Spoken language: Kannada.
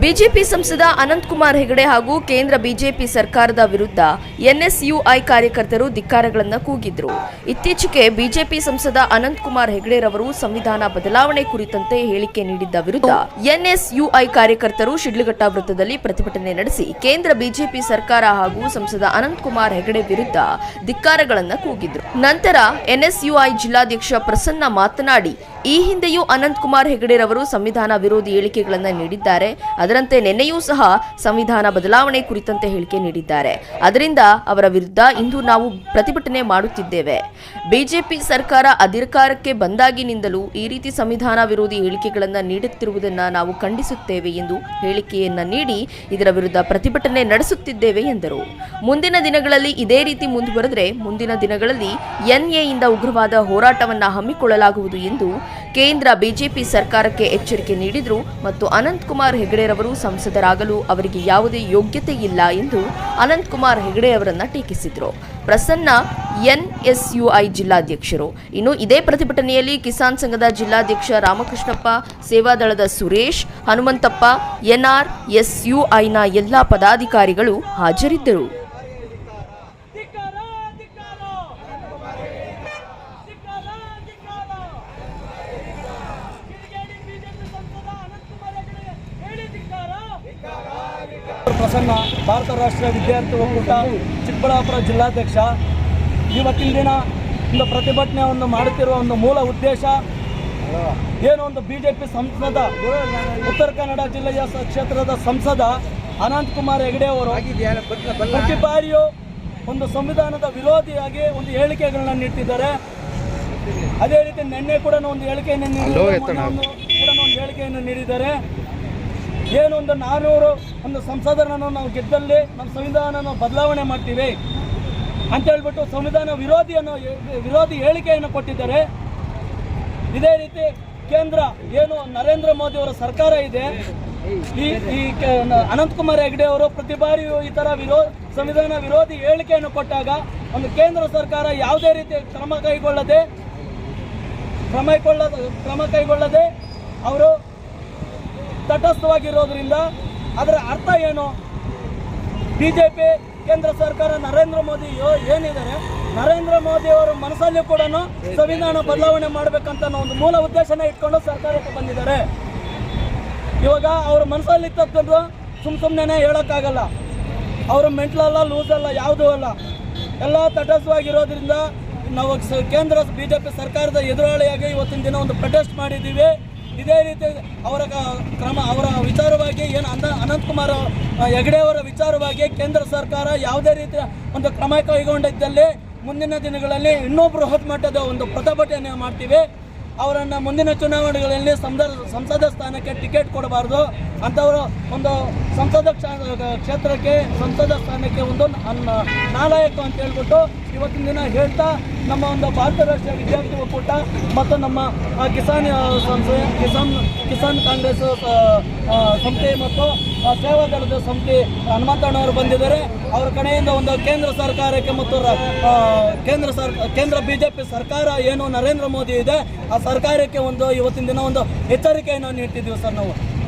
ಬಿಜೆಪಿ ಸಂಸದ ಅನಂತಕುಮಾರ್ ಹೆಗಡೆ ಹಾಗೂ ಕೇಂದ್ರ ಬಿಜೆಪಿ ಸರ್ಕಾರದ ವಿರುದ್ಧ ಎನ್ಎಸ್ಯುಐ ಕಾರ್ಯಕರ್ತರು ಧಿಕ್ಕಾರಗಳನ್ನು ಕೂಗಿದ್ರು. ಇತ್ತೀಚೆಗೆ ಬಿಜೆಪಿ ಸಂಸದ ಅನಂತಕುಮಾರ್ ಹೆಗಡೆರವರು ಸಂವಿಧಾನ ಬದಲಾವಣೆ ಕುರಿತಂತೆ ಹೇಳಿಕೆ ನೀಡಿದ್ದ ವಿರುದ್ಧ ಎನ್ಎಸ್ಯುಐ ಕಾರ್ಯಕರ್ತರು ಶಿಡ್ಲಘಟ್ಟ ವೃತ್ತದಲ್ಲಿ ಪ್ರತಿಭಟನೆ ನಡೆಸಿ ಕೇಂದ್ರ ಬಿಜೆಪಿ ಸರ್ಕಾರ ಹಾಗೂ ಸಂಸದ ಅನಂತಕುಮಾರ್ ಹೆಗಡೆ ವಿರುದ್ಧ ಧಿಕ್ಕಾರಗಳನ್ನು ಕೂಗಿದ್ರು. ನಂತರ ಎನ್ಎಸ್ಯುಐ ಜಿಲ್ಲಾಧ್ಯಕ್ಷ ಪ್ರಸನ್ನ ಮಾತನಾಡಿ ಈ ಹಿಂದೆಯೂ ಅನಂತಕುಮಾರ್ ಹೆಗಡೆರವರು ಸಂವಿಧಾನ ವಿರೋಧಿ ಹೇಳಿಕೆಗಳನ್ನು ನೀಡಿದ್ದಾರೆ. ಅದರಂತೆ ನಿನ್ನೆಯೂ ಸಹ ಸಂವಿಧಾನ ಬದಲಾವಣೆ ಕುರಿತಂತೆ ಹೇಳಿಕೆ ನೀಡಿದ್ದಾರೆ. ಅದರಿಂದ ಅವರ ವಿರುದ್ಧ ಇಂದು ನಾವು ಪ್ರತಿಭಟನೆ ಮಾಡುತ್ತಿದ್ದೇವೆ. ಬಿಜೆಪಿ ಸರ್ಕಾರ ಅಧಿಕಾರಕ್ಕೆ ಬಂದಾಗಿನಿಂದಲೂ ಈ ರೀತಿ ಸಂವಿಧಾನ ವಿರೋಧಿ ಹೇಳಿಕೆಗಳನ್ನು ನೀಡುತ್ತಿರುವುದನ್ನು ನಾವು ಖಂಡಿಸುತ್ತೇವೆ ಎಂದು ಹೇಳಿಕೆಯನ್ನು ನೀಡಿ ಇದರ ವಿರುದ್ಧ ಪ್ರತಿಭಟನೆ ನಡೆಸುತ್ತಿದ್ದೇವೆ ಎಂದರು. ಮುಂದಿನ ದಿನಗಳಲ್ಲಿ ಇದೇ ರೀತಿ ಮುಂದುವರೆದರೆ ಮುಂದಿನ ದಿನಗಳಲ್ಲಿ ಎನ್ಎಯಿಂದ ಉಗ್ರವಾದ ಹೋರಾಟವನ್ನು ಹಮ್ಮಿಕೊಳ್ಳಲಾಗುವುದು ಎಂದು ಕೇಂದ್ರ ಬಿಜೆಪಿ ಸರ್ಕಾರಕ್ಕೆ ಎಚ್ಚರಿಕೆ ನೀಡಿದರು ಮತ್ತು ಅನಂತಕುಮಾರ್ ಹೆಗಡೆರವರು ಸಂಸದರಾಗಲು ಅವರಿಗೆ ಯಾವುದೇ ಯೋಗ್ಯತೆ ಇಲ್ಲ ಎಂದು ಅನಂತಕುಮಾರ್ ಹೆಗಡೆ ಅವರನ್ನ ಟೀಕಿಸಿದರು. ಪ್ರಸನ್ನ ಎನ್ಎಸ್ಯುಐ ಜಿಲ್ಲಾಧ್ಯಕ್ಷರು. ಇನ್ನು ಇದೇ ಪ್ರತಿಭಟನೆಯಲ್ಲಿ ಕಿಸಾನ್ ಸಂಘದ ಜಿಲ್ಲಾಧ್ಯಕ್ಷ ರಾಮಕೃಷ್ಣಪ್ಪ, ಸೇವಾದಳದ ಸುರೇಶ್, ಹನುಮಂತಪ್ಪ ಎನ್ಆರ್ ಎಸ್ಯುಐನ ಎಲ್ಲಾ ಪದಾಧಿಕಾರಿಗಳು ಹಾಜರಿದ್ದರು. ಪ್ರಸನ್ನ ಭಾರತ ರಾಷ್ಟ್ರೀಯ ವಿದ್ಯಾರ್ಥಿ ಒಕ್ಕೂಟ ಚಿಕ್ಕಬಳ್ಳಾಪುರ ಜಿಲ್ಲಾಧ್ಯಕ್ಷ. ಇವತ್ತಿನ ದಿನ ಒಂದು ಪ್ರತಿಭಟನೆ ಒಂದು ಮಾಡುತ್ತಿರುವ ಒಂದು ಮೂಲ ಉದ್ದೇಶ ಏನು ಒಂದು ಬಿ ಜೆ ಪಿ ಸಂಸದ ಉತ್ತರ ಕನ್ನಡ ಜಿಲ್ಲೆಯ ಕ್ಷೇತ್ರದ ಸಂಸದ ಅನಂತಕುಮಾರ್ ಹೆಗಡೆ ಅವರು ಪ್ರತಿ ಬಾರಿಯೂ ಒಂದು ಸಂವಿಧಾನದ ವಿರೋಧಿಯಾಗಿ ಒಂದು ಹೇಳಿಕೆಗಳನ್ನು ನೀಡ್ತಿದ್ದಾರೆ. ಅದೇ ರೀತಿ ನಿನ್ನೆ ಕೂಡ ಒಂದು ಹೇಳಿಕೆಯನ್ನು ನೀಡಿದ್ದಾರೆ ಮೊನ್ನೆ ಒಂದು ಕೂಡ ಒಂದು ಹೇಳಿಕೆಯನ್ನು ನೀಡಿದ್ದಾರೆ ಏನು ಒಂದು ನಾನೂರು ಒಂದು ಸಂಸದರನ್ನು ನಾವು ಗೆದ್ದಲ್ಲಿ ನಮ್ಮ ಸಂವಿಧಾನವನ್ನು ಬದಲಾವಣೆ ಮಾಡ್ತೀವಿ ಅಂತ ಹೇಳ್ಬಿಟ್ಟು ಸಂವಿಧಾನ ವಿರೋಧಿಯನ್ನು ವಿರೋಧಿ ಹೇಳಿಕೆಯನ್ನು ಕೊಟ್ಟಿದ್ದಾರೆ. ಇದೇ ರೀತಿ ಕೇಂದ್ರ ಏನು ನರೇಂದ್ರ ಮೋದಿ ಅವರ ಸರ್ಕಾರ ಇದೆ, ಈ ಈ ಅನಂತಕುಮಾರ್ ಹೆಗ್ಡೆ ಅವರು ಪ್ರತಿ ಬಾರಿಯೂ ಈ ಥರ ವಿರೋ ಸಂವಿಧಾನ ವಿರೋಧಿ ಹೇಳಿಕೆಯನ್ನು ಕೊಟ್ಟಾಗ ಒಂದು ಕೇಂದ್ರ ಸರ್ಕಾರ ಯಾವುದೇ ರೀತಿ ಕ್ರಮ ಕೈಗೊಳ್ಳದೆ ಕ್ರಮ ಕೈಗೊಳ್ಳ ಕ್ರಮ ಕೈಗೊಳ್ಳದೆ ಅವರು ತಟಸ್ಥವಾಗಿರೋದ್ರಿಂದ ಅದರ ಅರ್ಥ ಏನು? ಬಿಜೆಪಿ, ಕೇಂದ್ರ ಸರ್ಕಾರ, ನರೇಂದ್ರ ಮೋದಿ ಏನಿದ್ದಾರೆ, ನರೇಂದ್ರ ಮೋದಿ ಅವರ ಮನಸ್ಸಲ್ಲಿ ಕೂಡ ಸಂವಿಧಾನ ಬದಲಾವಣೆ ಮಾಡಬೇಕಂತ ಒಂದು ಮೂಲ ಉದ್ದೇಶನ ಇಟ್ಕೊಂಡು ಸರ್ಕಾರಕ್ಕೆ ಬಂದಿದ್ದಾರೆ. ಇವಾಗ ಅವ್ರ ಮನಸ್ಸಲ್ಲಿ ಇತ್ತಂದ್ರೆ ಸುಮ್ ಸುಮ್ಮನೆ ಹೇಳೋಕ್ಕಾಗಲ್ಲ. ಅವರು ಮೆಂಟ್ಲಲ್ಲ ಲೂಸ್ ಅಲ್ಲ ಯಾವುದೂ ಅಲ್ಲ. ಎಲ್ಲ ತಟಸ್ಥವಾಗಿರೋದ್ರಿಂದ ನಾವು ಕೇಂದ್ರ ಬಿ ಜೆ ಪಿ ಸರ್ಕಾರದ ಎದುರಾಳಿಯಾಗಿ ಇವತ್ತಿನ ದಿನ ಒಂದು ಪ್ರೊಟೆಸ್ಟ್ ಮಾಡಿದ್ದೀವಿ. ಇದೇ ರೀತಿ ಅವರ ಕ್ರಮ, ಅವರ ವಿಚಾರವಾಗಿ ಏನು ಅನ ಅನಂತಕುಮಾರ್ ಹೆಗಡೆ ಅವರ ವಿಚಾರವಾಗಿ ಕೇಂದ್ರ ಸರ್ಕಾರ ಯಾವುದೇ ರೀತಿಯ ಒಂದು ಕ್ರಮ ಕೈಗೊಂಡಿದ್ದಲ್ಲಿ ಮುಂದಿನ ದಿನಗಳಲ್ಲಿ ಇನ್ನೂ ಬೃಹತ್ ಮಟ್ಟದ ಒಂದು ಪ್ರತಿಭಟನೆ ಮಾಡ್ತೀವಿ. ಅವರನ್ನು ಮುಂದಿನ ಚುನಾವಣೆಗಳಲ್ಲಿ ಸಂಸದ ಸಂಸದ ಸ್ಥಾನಕ್ಕೆ ಟಿಕೆಟ್ ಕೊಡಬಾರ್ದು. ಅಂಥವರು ಒಂದು ಸಂಸದ ಕ್ಷ- ಕ್ಷೇತ್ರಕ್ಕೆ, ಸಂಸದ ಸ್ಥಾನಕ್ಕೆ ಒಂದು ನಾಲಾಯಕ ಅಂತ ಹೇಳ್ಬಿಟ್ಟು ಇವತ್ತಿನ ದಿನ ಹೇಳ್ತಾ ನಮ್ಮ ಒಂದು ಭಾರತ ರಾಷ್ಟ್ರೀಯ ವಿದ್ಯಾರ್ಥಿ ಒಕ್ಕೂಟ ಮತ್ತು ನಮ್ಮ ಕಿಸಾನ್ ಸಂಸ್ಥೆ ಕಿಸಾನ್ ಕಿಸಾನ್ ಕಾಂಗ್ರೆಸ್ ಸಂಸ್ಥೆ ಮತ್ತು ಸೇವಾದಳದ ಸಂಸ್ಥೆ ಹನುಮಂತಣ್ಣವರು ಬಂದಿದ್ದಾರೆ. ಅವರ ಕಡೆಯಿಂದ ಒಂದು ಕೇಂದ್ರ ಸರ್ಕಾರಕ್ಕೆ ಮತ್ತು ಕೇಂದ್ರ ಆ, ಕೇಂದ್ರ ಸರ್ ಕೇಂದ್ರ ಪಿ ಸರ್ಕಾರ ಏನು ನರೇಂದ್ರ ಮೋದಿ ಇದೆ ಆ ಸರ್ಕಾರಕ್ಕೆ ಒಂದು ಇವತ್ತಿನ ದಿನ ಒಂದು ಎಚ್ಚರಿಕೆಯನ್ನು ನೀಡ್ತಿದ್ದೀವಿ ಸರ್ ನಾವು.